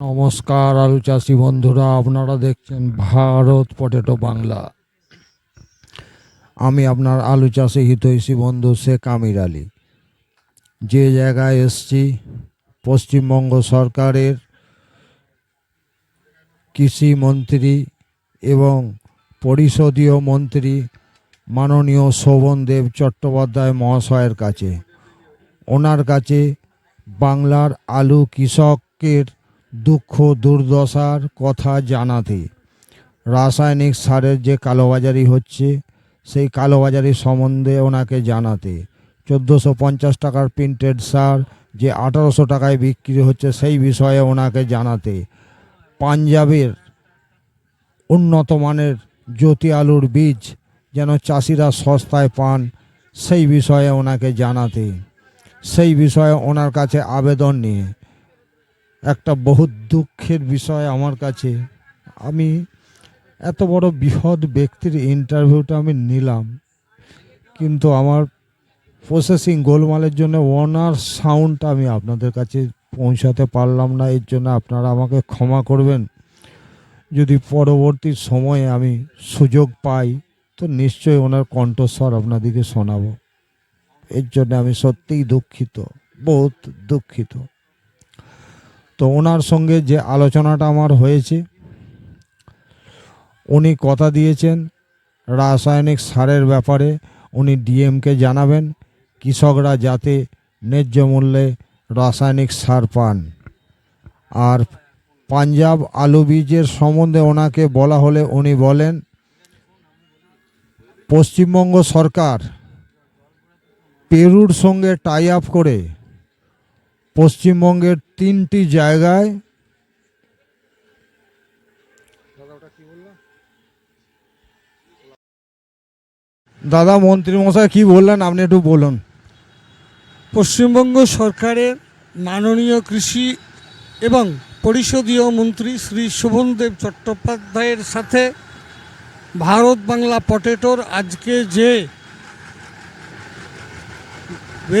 নমস্কার আলু চাষি বন্ধুরা, আপনারা দেখছেন ভারত পটেটো বাংলা। আমি আপনার আলু চাষি হিতৈষী বন্ধু শেখ আমির আলী। যে জায়গায় এসছি, পশ্চিমবঙ্গ সরকারের কৃষি মন্ত্রী এবং পরিষদীয় মন্ত্রী মাননীয় শোভনদেব চট্টোপাধ্যায় মহাশয়ের কাছে। ওনার কাছে বাংলার আলু কৃষকের দুঃখ, দুর্দশার কথা জানাতে। রাসায়নিক সারের যে কালোবাজারি হচ্ছে, সেই কালোবাজারি সম্বন্ধে ওনাকে জানাতে। চোদ্দোশো পঞ্চাশ টাকার প্রিন্টেড সার যে আঠারোশো টাকায় বিক্রি হচ্ছে, সেই বিষয়ে ওনাকে জানাতে। পাঞ্জাবের উন্নত মানের জ্যোতি আলুর বীজ যেন চাষিরা সস্তায় পান, সেই বিষয়ে ওনাকে জানাতে। সেই বিষয়ে ওনার কাছে আবেদন নিয়ে একটা বহুত দুঃখের বিষয় আমার কাছে। আমি এত বড় বৃহৎ ব্যক্তির ইন্টারভিউটা আমি নিলাম, কিন্তু আমার প্রসেসিং গোলমালের জন্য ওনার সাউন্ডটা আমি আপনাদের কাছে পৌঁছাতে পারলাম না, এর জন্য আপনারা আমাকে ক্ষমা করবেন। যদি পরবর্তী সময়ে আমি সুযোগ পাই, তো নিশ্চয়ই ওনার কণ্ঠস্বর আপনাদেরকে শোনাবো। এর জন্য আমি সত্যিই দুঃখিত, বহুত দুঃখিত। তো ওনার সঙ্গে যে আলোচনাটা আমার হয়েছে, উনি কথা দিয়েছেন রাসায়নিক সারের ব্যাপারে, উনি ডিএমকে জানাবেন, কৃষকরা যাতে ন্যায্য মূল্যে রাসায়নিক সার পান। আর পাঞ্জাব আলু বীজের সম্বন্ধে ওনাকে বলা হলে উনি বলেন, পশ্চিমবঙ্গ সরকার পেরুর সঙ্গে টাই আপ করে পশ্চিমবঙ্গের তিনটি জায়গায় দাদা মন্ত্রী মশাই কি বললেন? আপনি একটু বলুন। পশ্চিমবঙ্গ সরকারের মাননীয় কৃষি এবং পরিষদীয় মন্ত্রী শ্রী শোভনদেব চট্টোপাধ্যায়ের সাথে ভারত বাংলা পটেটোর আজকে যে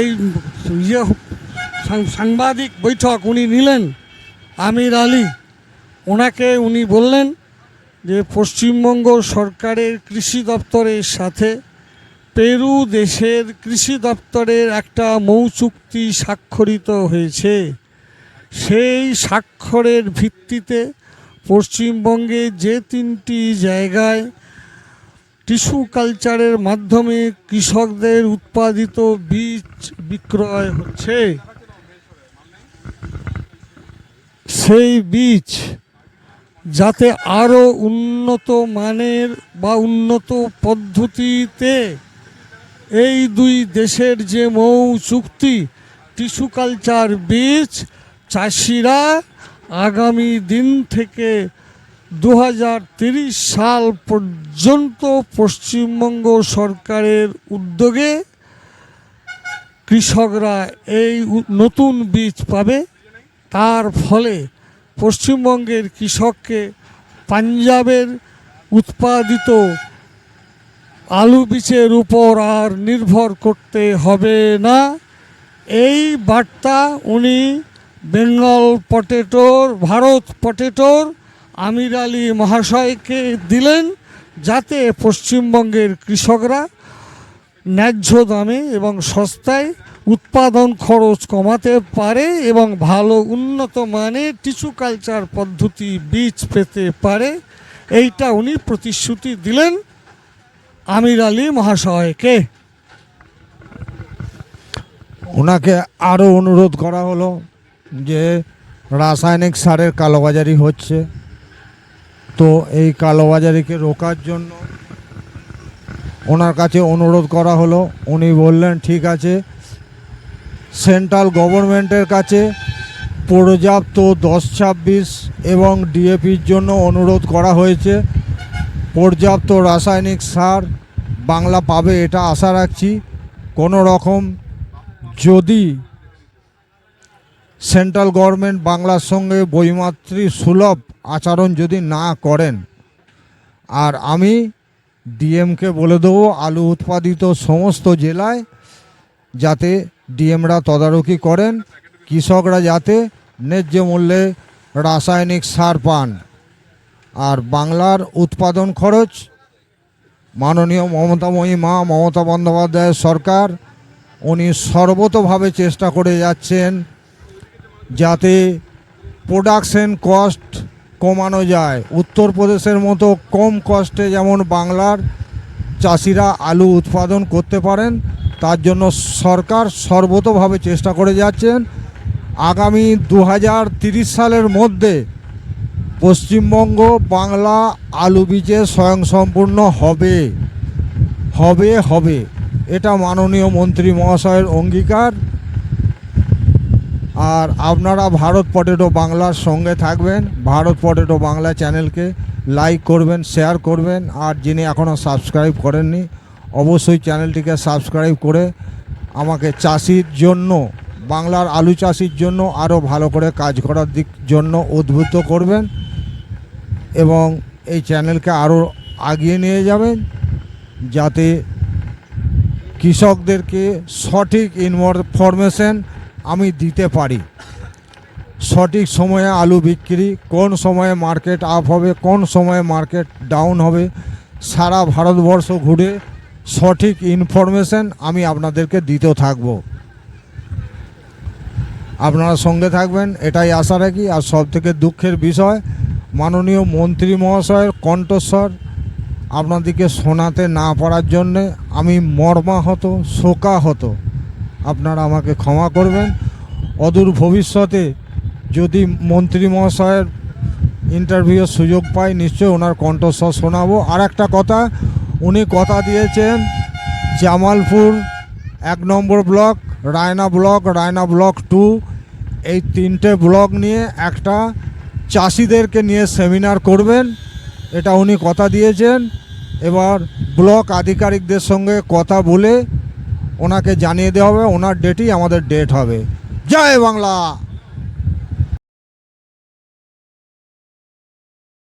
এই ইয়ে সাংবাদিক বৈঠক উনি নিলেন। আমির আলী, ওনাকে উনি বললেন যে পশ্চিমবঙ্গ সরকারের কৃষি দপ্তরের সাথে পেরু দেশের কৃষি দপ্তরের একটা মৌ চুক্তি স্বাক্ষরিত হয়েছে। সেই স্বাক্ষরের ভিত্তিতে পশ্চিমবঙ্গে যে তিনটি জায়গায় টিস্যু কালচারের মাধ্যমে কৃষকদের উৎপাদিত বীজ বিক্রয় হচ্ছে সেই বীজ যাতে আরও উন্নত মানের বা উন্নত পদ্ধতিতে এই দুই দেশের যে মৌ চুক্তি টিস্যু কালচার বীজ চাষিরা আগামী দিন থেকে দু সাল পর্যন্ত পশ্চিমবঙ্গ সরকারের উদ্যোগে কৃষকরা এই নতুন বীজ পাবে। তার ফলে পশ্চিমবঙ্গের কৃষককে পাঞ্জাবের উৎপাদিত আলু বীজের উপর আর নির্ভর করতে হবে না। এই বার্তা উনি বেঙ্গল পটেটোর, ভারত পটেটোর আমির আলী মহাশয়কে দিলেন যাতে পশ্চিমবঙ্গের কৃষকরা ন্যায্য দামে এবং সস্তায় উৎপাদন খরচ কমাতে পারে এবং ভালো উন্নত মানের টিস্যু কালচার পদ্ধতি বীজ পেতে পারে। এইটা উনি প্রতিশ্রুতি দিলেন আমির আলী মহাশয়কে। ওনাকে আরও অনুরোধ করা হলো যে রাসায়নিক সারের কালোবাজারি হচ্ছে। তো এই কালোবাজারিকে রোকার জন্য ওনার কাছে অনুরোধ করা হলো। উনি বললেন, ঠিক আছে সেন্ট্রাল গভর্নমেন্টের কাছে পর্যাপ্ত দশ ছাব্বিশ এবং ডিএপির জন্য অনুরোধ করা হয়েছে। পর্যাপ্ত রাসায়নিক সার বাংলা পাবে এটা আশা রাখছি। কোনো রকম যদি সেন্ট্রাল গভর্নমেন্ট বাংলার সঙ্গে বইমাতৃ সুলভ আচরণ যদি না করেন, আর আমি ডিএমকে বলে দেবো, আলু উৎপাদিত সমস্ত জেলায় যাতে ডিএমরা তদারকি করেন, কৃষকরা যাতে ন্যায্য মূল্যে রাসায়নিক সার পান। আর বাংলার উৎপাদন খরচ, মাননীয় মমতাময়ী মা মমতা বন্দ্যোপাধ্যায়ের সরকার, উনি সর্বতভাবে চেষ্টা করে যাচ্ছেন যাতে প্রোডাকশন কস্ট কমানো যায়। উত্তরপ্রদেশের মতো কম কস্টে যেমন বাংলার চাষিরা আলু উৎপাদন করতে পারেন তার জন্য সরকার সর্বতভাবে চেষ্টা করে যাচ্ছেন। আগামী দু সালের মধ্যে পশ্চিমবঙ্গ বাংলা আলু বীজে স্বয়ংসম্পূর্ণ হবে। হবে হবে। এটা মাননীয় মন্ত্রী মহাশয়ের অঙ্গীকার। আর আপনারা ভারত পটেটো বাংলার সঙ্গে থাকবেন। ভারত পটেটো বাংলা চ্যানেলকে লাইক করবেন, শেয়ার করবেন। আর যিনি এখনও সাবস্ক্রাইব করেননি অবশ্যই চ্যানেলটিকে সাবস্ক্রাইব করে আমাকে চাষির জন্য, বাংলার আলু চাষির জন্য আরও ভালো করে কাজ করার দিক জন্য উদ্বুদ্ধ করবেন এবং এই চ্যানেলকে আরও আগিয়ে নিয়ে যাবেন যাতে কৃষকদেরকে সঠিক ইনফরমেশন আমি দিতে পারি। সঠিক সময়ে আলু বিক্রি, কোন সময়ে মার্কেট আপ হবে, কোন সময়ে মার্কেট ডাউন হবে, সারা ভারতবর্ষ ঘুরে সঠিক ইনফরমেশন আমি আপনাদেরকে দিতেও থাকব। আপনারা সঙ্গে থাকবেন, এটাই আশা রাখি। আর সব থেকে দুঃখের বিষয়, মাননীয় মন্ত্রী মহাশয়ের কণ্ঠস্বর আপনাদেরকে শোনাতে না পারার জন্যে আমি মর্মাহত, শোকাহত। আপনারা আমাকে ক্ষমা করবেন। অদূর ভবিষ্যতে যদি মন্ত্রী মহাশয়ের ইন্টারভিউয়ের সুযোগ পাই, নিশ্চয়ই ওনার কণ্ঠস্বর শোনাবো। আর একটা কথা উনি কথা দিয়েছেন, জামালপুর, এক নম্বর block, Raina block Raina block two. এই তিনটে ব্লক নিয়ে একটা চাষিদেরকে নিয়ে সেমিনার করবেন, এটা উনি কথা দিয়েছেন। এবার ব্লক আধিকারিকদের সঙ্গে কথা বলে ওনাকে জানিয়ে দেওয়া হবে, ওনার ডেটই আমাদের ডেট হবে। জয় বাংলা!